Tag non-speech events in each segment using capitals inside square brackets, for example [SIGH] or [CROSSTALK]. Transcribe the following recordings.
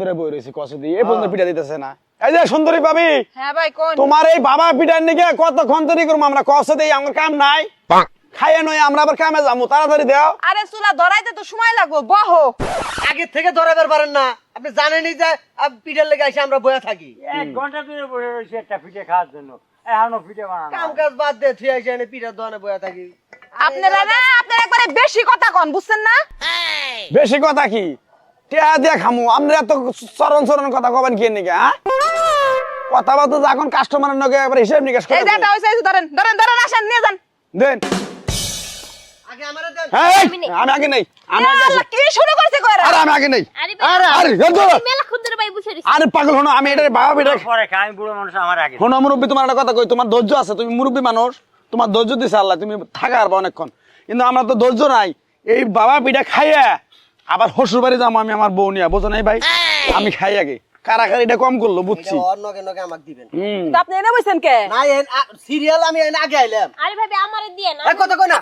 ধরে বই রয়েছি কষে দিয়ে। এই পর্যন্ত পিঠা দিতেছে না। এই যে সুন্দরী পাবি। হ্যাঁ ভাই কোন? তোমার এই বাবা পিঠার নিকে কতক্ষণ তৈরি করব আমরা? কষে দিই আমার কাম নাই। খাইয়ে নয় আমরা আবার কামে যাব। তাড়াতাড়ি দাও। আরে চুলা ধরাইতে তো সময় লাগবো বহো। আগে থেকে ধরাবার পারেন না। আপনি জানেনই যে পিঠের লেগে এসে আমরা বয়ে থাকি। এক ঘণ্টা ধরে বসে রয়েছি একটা পিঠে খাওয়ার জন্য। এখনও পিঠে বানানো কাম কাজ বাদ দিয়ে থুয়ে এসে এনে পিঠের দোকানে বয়ে থাকি। আপনারা না আপনারা একবারে বেশি কথা কন বুঝছেন না? বেশি কথা কি? টেয়া দিয়া খামু। আমরা এত চরণ চরণ কথা কবেন কি নিকে হ্যাঁ? কথা বলতে যখন কাস্টমারের নগে একবার হিসেব নিকাশ করে এই যে এটা হইছে এই যে ধরেন ধরেন ধরেন আসেন নিয়ে যান। দেন। আগে আমারে দেন। এই, আমি আগে নেই আমি আগে আল্লাহ, আসি। কি শুরু করছে কইরা? আরে আমি আগে নেই। আরে আরে আরে এই ধরো। মেলা খুঁজে ভাই বসে রইছি। আরে পাগল হনো আমি এটা বাবা পিঠা পরে খাই আমি বুড়ো মানুষ আমার আগে। হনো মুরব্বী তোমার একটা কথা কই তোমার ধৈর্য আছে তুমি মুরব্বী মানুষ তোমার ধৈর্য দিছে আল্লাহ তুমি থাকা পারবা অনেকক্ষণ। কিন্তু আমরা তো ধৈর্য নাই এই বাবা পিঠা খাইয়া আবার শ্বশুর বাড়ি যাব আমি আমার বউ নিয়ে বোঝো নাই ভাই? আমি খাই আগে। কারাকারিটা কম করল বুঝছি। নগে নগে আমাকে দিবেন। তো আপনি এনে কে? না সিরিয়াল আমি এনে আগে আইলাম। আরে ভাই আমারে দিয়ে না। এই কথা কই না।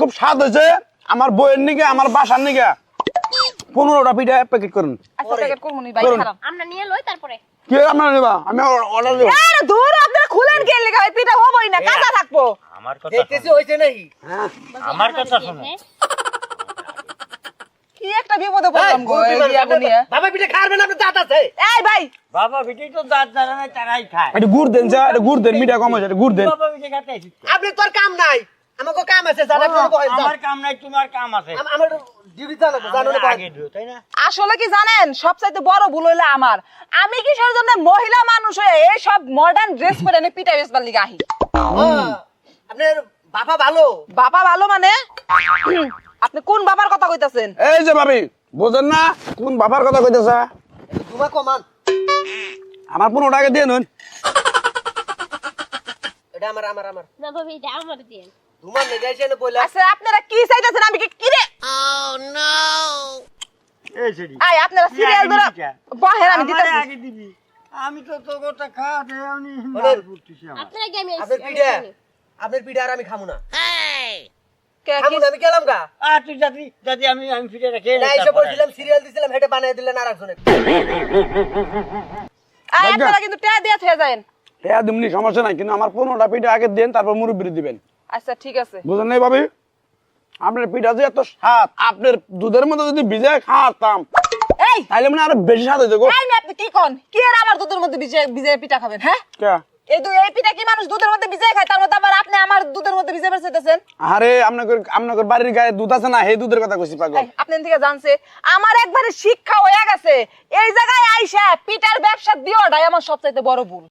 খুব স্বাদ হয়েছে আমার বইয়ের নিকে আমার বাসার নিকে। পনেরোটা পিঠা প্যাকেট করুন। আচ্ছা কি আপনার নেবা? আমি অর্ডার দেবো। আরে দূর আপনারা খুলেন কে লেখা পিঠা হবই না কাঁচা থাকব। আমার কথা হইছে নাকি? আমার কথা শোনো। হ্যাঁ? কি একটা বিপদে পড়লাম গো বাবা পিঠে খাবেন আপনি দাঁত আছে। এই ভাই। বাবা পিঠে তো দাঁত যারা নাই তারাই খায়। গুড় দেন যা গুড় দেন মিঠা কম একটু গুড় দেন। বাবা পিঠে খাতে আপনি তোর কাম নাই। আমাকে কাম আছে জানা আমার কাম নাই তোমার কাম আছে। আমার না না? আসলে কি জানেন সবচাইতে বড় ভুল হইল আমার। আমি কিসের জন্য মহিলা মানুষ হয়ে এই সব মডার্ন ড্রেস পরে পিঠা বেচবার লিগে আহি? হ্যাঁ, আপনার বাবা ভালো? বাবা ভালো মানে? [CLEARS THROAT] আপনি কোন বাবার কথা কইতাছেন? এই যে ভাবি বোঝেন না কোন বাবার কথা কইতেছে? তোমা কমান। আমার পনেরো টাকা দিয়ে নুন। এটা আমার আমার আমার। না ভাবি এটা আমারে দিয়ে তোমার লেগে এসে এনে বইলা। আচ্ছা আপনারা কি চাইতেছেন আমি কি কিরে ও নো এই সেটি আই আপনারা সিরিয়াল ধরে দিবি আমি দিতেছি। আগে দিবি। আমি তো তো গোটা খাওয়া দেয় আমি আপনার আগে আমি আপনার পিঠে? আপনার পিঠে আর আমি খামু না। খামু না আমি গেলাম গা। আর তুই যাতি যাতি আমি আমি ফিরে রেখে না এসে বলছিলাম সিরিয়াল দিছিলাম হেটে বানিয়ে দিলেন আর একজনে আই আপনারা কিন্তু টেয়া দিয়ে থয়ে যাবেন হ্যাঁ দিমনি সমস্যা নাই কিন্তু আমার পনেরোটা পিঠা আগে দেন তারপর মুরব্বি দিবেন। আচ্ছা ঠিক আছে। বুঝেন নাই ভাবি? আপনার পিঠা যে এত স্বাদ আপনার দুধের মধ্যে যদি ভিজায় খাওয়াতাম এই! তাহলে মানে আরও বেশি স্বাদ হইতো গো। এই আপনি কি কোন? কি আর আমার দুধের মধ্যে ভিজে পিঠা খাবেন হ্যাঁ? কে? এই এই পিঠা কি মানুষ দুধের মধ্যে খায়? তার মধ্যে আবার আপনি আমার দুধের মধ্যে ভিজে আরে বাড়ির গায়ে দুধ আছে না? দুধের কথা কইছি পাগল। আপনার থেকে জানছে আমার একবারে শিক্ষা হয়ে গেছে। এই জায়গায় আইসা পিঠার ব্যবসা দিওটাই আমার সবচাইতে বড় ভুল।